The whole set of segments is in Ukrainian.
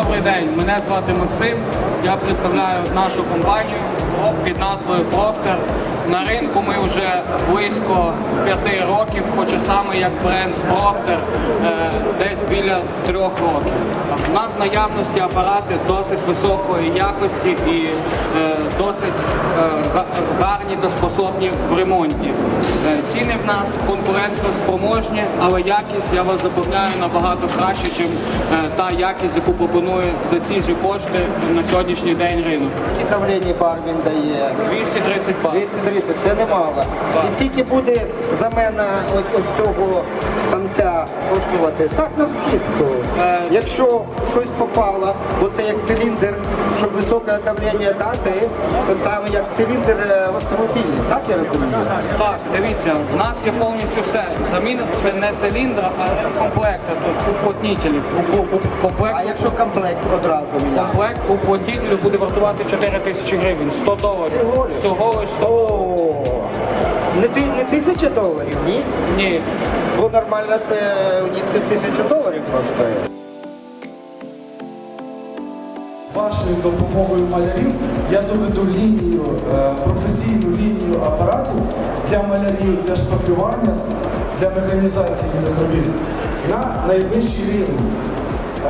Добрий день, мене звати Максим. Я представляю нашу компанію під назвою Профтер. На ринку ми вже близько п'яти років, хоча саме як бренд Профтер десь біля трьох років. У нас в наявності апарати досить високої якості і е, досить е, гарні та способні в ремонті. Е, Ціни в нас конкурентно спроможні, але якість я вас запевняю набагато краще, ніж та якість, яку пропонує за ці ж кошти на сьогоднішній день ринок. І давлення бармен дає. 230 бат. 230, це немало. Так. І скільки буде замена ось, ось цього самця коштувати? Так на вскидку. Е. Якщо щось попало, бо це як циліндр, щоб високе давлення дати, то там як циліндр е, в автомобілі, так я розумію? Так, дивіться, в нас є повністю все. Заміна буде не циліндра, а комплекта, тобто уплотнителів. У- у- Комплект, А якщо комплект одразу міняти? комплект уплотнителю буде вартувати 4 тисячі гривень, 100 доларів. Всього лиш 100 О, не, ти, не тисяча доларів, ні? Ні. Нормально це у них тисячу доларів коштує. Вашою допомогою малярів я доведу лінію, е, професійну лінію апаратів для малярів, для шпаклювання, для механізації цих робіт на найвищий рівень.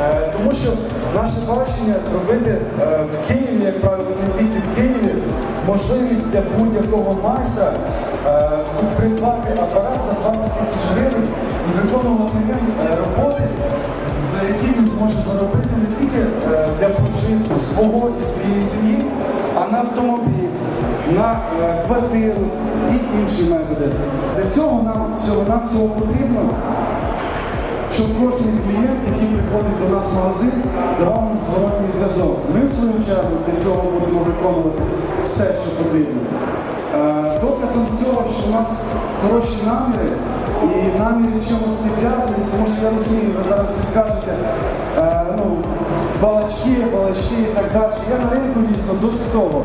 Е, Тому що наше бачення зробити е, в Києві, як правило, не тільки в Києві, можливість для будь-якого майстра е, придбати апарат за 20 тисяч гривень і виконувати ним роботи, за які він зможе заробити не тільки для пожитку свого і своєї сім'ї, а на автомобіль, на квартиру і інші методи. Для цього нам всього нам всього потрібно, щоб кожен клієнт, який приходить до нас в магазин, давав нам зворотній зв'язок. Ми в свою чергу для цього будемо виконувати все, що потрібно. Е, Доказом цього, що у нас хороші наміри і наміри чимось підв'язані, тому що я розумію, ви зараз всі скажете, е, ну, балачки, балачки і так далі. Я на ринку дійсно досить довго.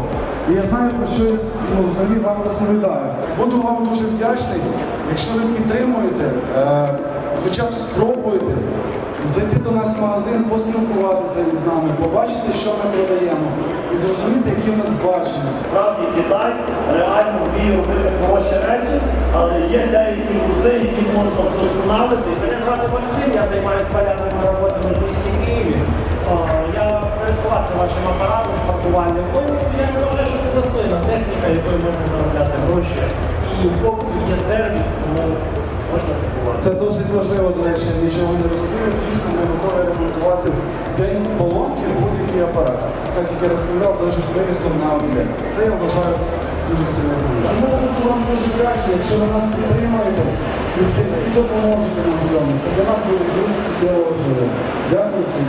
І я знаю, про що я ну, взагалі вам розповідаю. Буду вам дуже вдячний, якщо ви підтримуєте, е, хоча б спробуєте зайти до нас в магазин, поспілкуватися із нами, побачити, що ми продаємо, і зрозуміти, які в нас бачення. Справді Китай реально вміє робити хороші речі, але є деякі вузли, які можна вдосконалити. Мене звати Максим, я займаюся полярними роботами в місті Києві. Я користувався вашим апаратом, паркувальним. Я вважаю, що це достойна техніка, якою можна заробляти гроші. І в хлопців є сервіс, тому. Це досить важливо, до речі, нічого не розповів. Дійсно, ми готові ремонтувати день поломки будь-який апарат. Так як я розповідав, навіть з виїздом на об'єкт. Це я вважаю дуже серйозно. Тому буду вам дуже вдячний, якщо ви нас сильно і допоможете нам в цьому. Це для нас буде дуже суттєво важливо. Дякую всім.